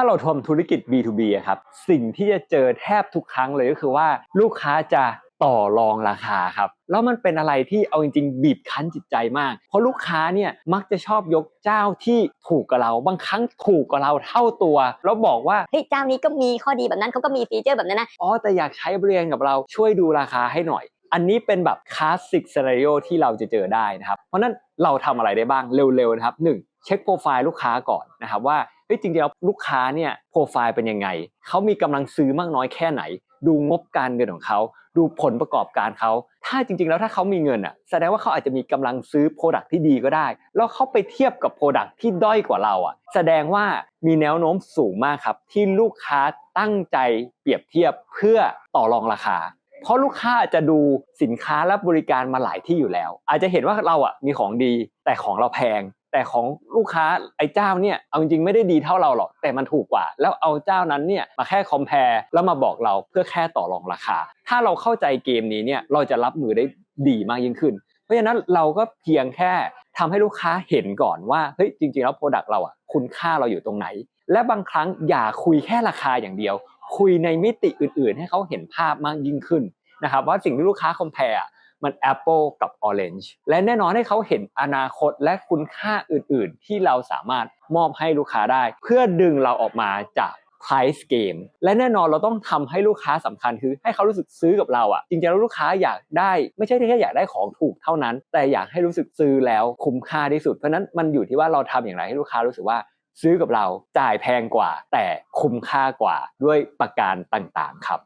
ถ้าเราทำธุรกิจ B2B อะครับ สิ่งที่จะเจอแทบทุกครั้งเลยก็คือว่าลูกค้าจะต่อรองราคาครับแล้วมันเป็นอะไรที่เอาจริงๆ บีบคั้นจิตใจมาก เพราะลูกค้าเนี่ยมักจะชอบยกเจ้าที่ถูกกับเรา บางครั้งถูกกับเราเท่าตัว แล้วบอกว่าเฮ้ยเจ้านี้ก็มีข้อดีแบบนั้นเขาก็มีฟีเจอร์แบบนั้นนะอ๋อแต่อยากใช้บริการกับเราช่วยดูราคาให้หน่อย อันนี้เป็นแบบคลาสสิกซีนารีโอที่เราจะเจอได้นะครับเพราะฉะนั้นเราทำอะไรได้บ้างเร็วๆนะครับหนึ่งเช็คโปรไฟล์ลูกค้าก่อนนะครับว่า เฮ้ยจริงๆแล้วลูกค้าเนี่ยโปรไฟล์เป็นยังไงเขามีกำลังซื้อมากน้อยแค่ไหน ดูงบการเงินของเขาดูผลประกอบการเขาถ้าจริงๆแล้วถ้าเขามีเงินอะแสดงว่าเขาอาจจะมีกำลังซื้อโปรดักที่ดีก็ได้ แล้วเขาไปเทียบกับโปรดักที่ด้อยกว่าเราอะ แสดงว่ามีแนวโน้มสูงมากครับ ที่ลูกค้าตั้งใจเปรียบเทียบเพื่อต่อรองราคา เพราะลูกค้าอาจจะดูสินค้าและบริการมาหลายที่อยู่แล้ว อาจจะเห็นว่าเราอะมีของดีแต่ของเราแพง แต่ของลูกค้าไอ้เจ้าเนี่ยเอาจริงๆไม่ได้ดีเท่าเราหรอกแต่มันถูกกว่า แล้วเอาเจ้านั้นเนี่ยมาแค่คอมเพลแล้วมาบอกเราเพื่อแค่ต่อรองราคา ถ้าเราเข้าใจเกมนี้เนี่ยเราจะรับมือได้ดีมากยิ่งขึ้น เพราะฉะนั้นเราก็เพียงแค่ทำให้ลูกค้าเห็นก่อนว่าเฮ้ยจริงๆแล้วโปรดักต์เราอะคุณค่าเราอยู่ตรงไหน และบางครั้งอย่าคุยแค่ราคาอย่างเดียว คุยในมิติอื่นๆ ให้เขาเห็นภาพมากยิ่งขึ้นนะครับว่าสิ่งที่ลูกค้าคอมเพล มัน Apple กับ Orange และแน่นอนให้เขาเห็นอนาคตและคุณค่าอื่นๆ ที่เราสามารถมอบให้ลูกค้าได้ เพื่อดึงเราออกมาจาก price game และแน่นอนเราต้องทำให้ลูกค้าสำคัญคือให้เขารู้สึกซื้อกับเราอะจริงๆแล้วลูกค้าอยากได้ ไม่ใช่แค่อยากได้ของถูกเท่านั้น แต่อยากให้รู้สึกซื้อแล้วคุ้มค่าที่สุด เพราะฉะนั้นมันอยู่ที่ว่าเราทำอย่างไรให้ลูกค้ารู้สึกว่าซื้อกับเราจ่ายแพงกว่า แต่คุ้มค่ากว่าด้วยประการต่างๆครับ